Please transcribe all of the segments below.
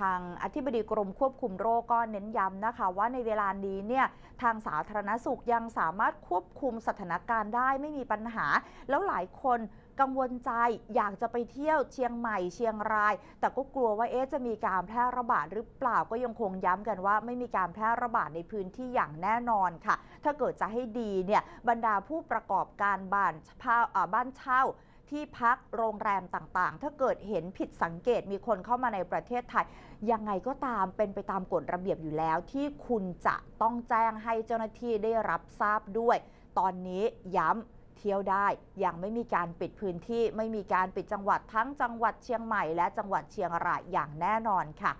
ทางอธิบดีกรมควบคุมโรคก็เน้นย้ำนะคะ ว่าในเวลานี้เนี่ยทางสาธารณสุขยังสามารถควบคุมสถานการณ์ได้ไม่มีปัญหา แล้วหลายคนกังวลใจอยากจะไปเที่ยวเชียงใหม่เชียงราย แต่ก็กลัวว่าเอ๊ะจะมีการแพร่ระบาดหรือเปล่าก็ยังคงย้ำกันว่า ไม่มีการแพร่ระบาดในพื้นที่อย่างแน่นอนค่ะ ถ้าเกิดจะให้ดีเนี่ยบรรดาผู้ประกอบการบ้านเช่าอ่าบ้านเช่า ที่พักโรงแรมต่างๆ ถ้าเกิดเห็นผิดสังเกตมีคนเข้ามาในประเทศไทย ยังไงก็ตามเป็นไปตามกฎระเบียบอยู่แล้ว ที่คุณจะต้องแจ้งให้เจ้าหน้าที่ได้รับทราบด้วย ตอนนี้ย้ำเที่ยวได้ยังไม่มีการปิดพื้นที่ไม่มีการปิดจังหวัดทั้งจังหวัดเชียงใหม่ และจังหวัดเชียงรายอย่างแน่นอนค่ะ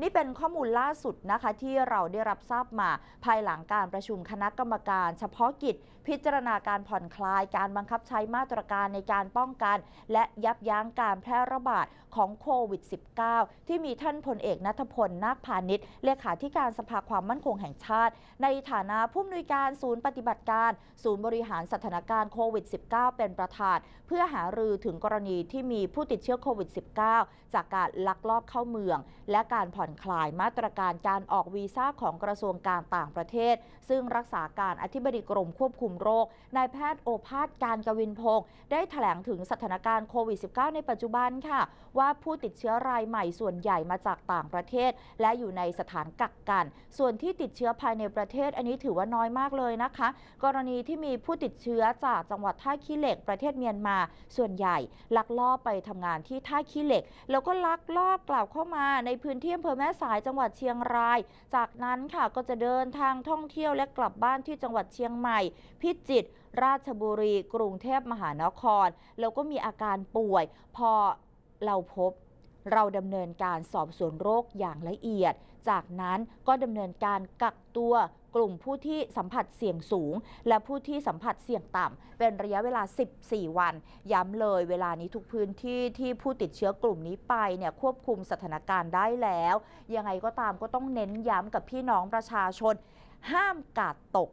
นี่เป็นข้อมูลล่าสุดนะคะที่เราได้รับทราบมา ภายหลังการประชุมคณะกรรมการ เฉพาะกิจ พิจารณาการผ่อนคลายการบังคับใช้มาตรการในการป้องกัน และยับยั้งการแพร่ระบาดของโควิด -19 ที่มีท่านพลเอกนัทพลนาคพาณิชย์เลขาธิการสภาความมั่นคงแห่งชาติ ในฐานะผู้อำนวยการศูนย์ปฏิบัติการ ศูนย์บริหารสถานการณ์โควิด -19 เป็นประธาน เพื่อหารือถึงกรณีที่มีผู้ติดเชื้อโควิด -19 จากการลักลอบเข้าเมือง และการผ่อนคลายมาตรการการออกวีซ่าของกระทรวงการต่างประเทศ ซึ่งรักษาการอธิบดีกรมควบคุมโรคนายแพทย์โอภาสการกวินพงศ์ได้แถลงถึงสถานการณ์โควิด -19 ในปัจจุบันค่ะ ว่าผู้ติดเชื้อรายใหม่ส่วนใหญ่มาจากต่างประเทศ และอยู่ในสถานกักกัน ส่วนที่ติดเชื้อภายในประเทศอันนี้ถือว่าน้อยมากเลยนะคะ กรณีที่มีผู้ติดเชื้อจากจังหวัดท่าขี้เหล็กประเทศเมียนมา ส่วนใหญ่ลักลอบไปทำงานที่ท่าขี้เหล็ก แล้วก็ลักลอบกลับเข้ามาในพื้นที่อำเภอแม่สายจังหวัดเชียงราย จากนั้นค่ะก็จะเดินทางท่องเที่ยวและกลับบ้านที่จังหวัดเชียงใหม่ พิจิตรราชบุรี กรุงเทพมหานคร แล้วก็มีอาการป่วย พอเราพบ เราดำเนินการสอบสวนโรคอย่างละเอียด จากนั้นก็ดำเนินการกักตัวกลุ่มผู้ที่สัมผัสเสี่ยงสูง และผู้ที่สัมผัสเสี่ยงต่ำ เป็นระยะเวลา 14 วัน ย้ำเลยเวลานี้ทุกพื้นที่ที่ผู้ติดเชื้อกลุ่มนี้ไปเนี่ยควบคุมสถานการณ์ได้แล้ว ยังไงก็ตามก็ต้องเน้นย้ำกับพี่น้องประชาชน ห้ามกาดตก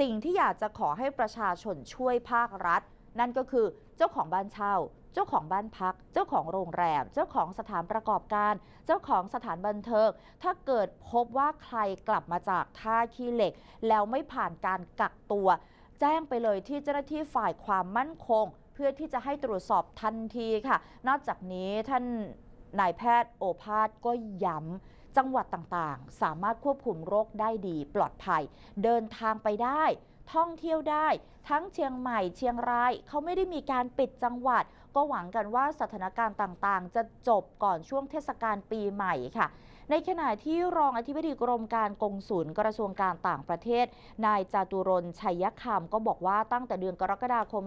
สิ่งที่อยากจะขอให้ประชาชนช่วยภาครัฐ นั่นก็คือเจ้าของบ้านเช่า เจ้าของบ้านพัก เจ้าของโรงแรม เจ้าของสถานประกอบการ เจ้าของสถานบันเทิง ถ้าเกิดพบว่าใครกลับมาจากท่าขี้เหล็ก แล้วไม่ผ่านการกักตัว แจ้งไปเลยที่เจ้าหน้าที่ฝ่ายความมั่นคง เพื่อที่จะให้ตรวจสอบทันทีค่ะ นอกจากนี้ท่านนายแพทย์โอภาสก็ย้ำ จังหวัดต่างๆ สามารถควบคุมโรคได้ดีปลอดภัย เดินทางไปได้ ท่องเที่ยวได้ ทั้งเชียงใหม่เชียงรายเขาไม่ได้มีการปิดจังหวัด ก็หวังกันว่าสถานการณ์ต่างๆ จะจบก่อนช่วงเทศกาลปีใหม่ค่ะ ในขณะที่รองอธิบดีกรมการกงสุลกระทรวงการต่างประเทศ นายจาตุรนชัยคำก็บอกว่าตั้งแต่เดือนกรกฎาคม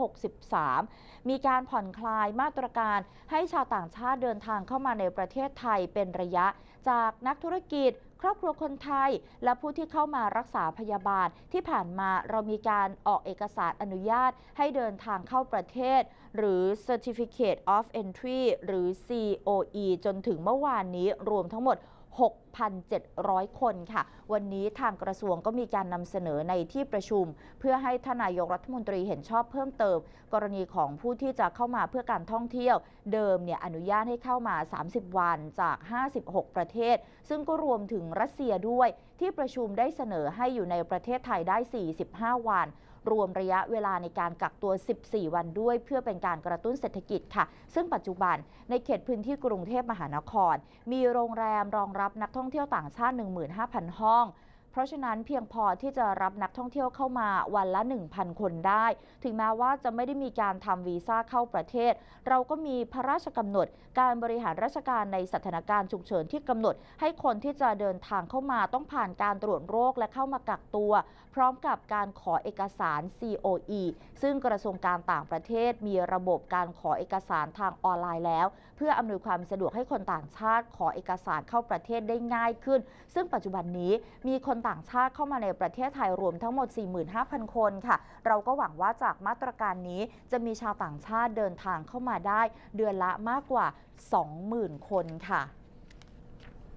2563 มีการผ่อนคลายมาตรการให้ชาวต่างชาติเดินทางเข้ามาในประเทศไทยเป็นระยะ จากนักธุรกิจ ครอบครัวคนไทย และผู้ที่เข้ามารักษาพยาบาลที่ผ่านมาเรามีการออกเอกสารอนุญาตให้เดินทางเข้าประเทศ หรือ Certificate of Entry หรือ COE จนถึงเมื่อวานนี้รวมทั้งหมด 6,700 คนค่ะ วันนี้ทางกระทรวงก็มีการนำเสนอในที่ประชุม เพื่อให้ทนนายกรัฐมนตรีเห็นชอบเพิ่มเติม กรณีของผู้ที่จะเข้ามาเพื่อการท่องเที่ยว เดิมเนี่ยอนุญาตให้เข้ามา 30 วันจาก 56 ประเทศ ซึ่งก็รวมถึงรัสเซียด้วย ที่ประชุมได้เสนอให้อยู่ในประเทศไทยได้ 45 วัน รวมระยะเวลาในการกักตัว 14 วันด้วย เพื่อเป็นการกระตุ้นเศรษฐกิจค่ะ ซึ่งปัจจุบันในเขตพื้นที่กรุงเทพมหานคร มีโรงแรมรองรับนักท่องเที่ยวต่างชาติ 15,000 ห้อง เพราะฉะนั้นเพียงพอที่จะรับนักท่องเที่ยวเข้ามาวันละ 1,000 คนได้ ถึงแม้ว่าจะไม่ได้มีการทำวีซ่าเข้าประเทศ เราก็มีพระราชกำหนด การบริหารราชการในสถานการณ์ฉุกเฉินที่กำหนด ให้คนที่จะเดินทางเข้ามาต้องผ่านการตรวจโรคและเข้ามากักตัว พร้อมกับการขอเอกสาร COE ซึ่งกระทรวงการต่างประเทศมีระบบการขอเอกสารทางออนไลน์แล้ว เพื่ออำนวยความสะดวกให้คนต่างชาติขอเอกสารเข้าประเทศได้ง่ายขึ้น ซึ่งปัจจุบันนี้มีคนต่างชาติเข้ามาในประเทศไทยรวมทั้งหมด 45,000 คนค่ะ เราก็หวังว่าจากมาตรการนี้จะมีชาวต่างชาติเดินทางเข้ามาได้ เดือนละมากกว่า 20,000 คนค่ะ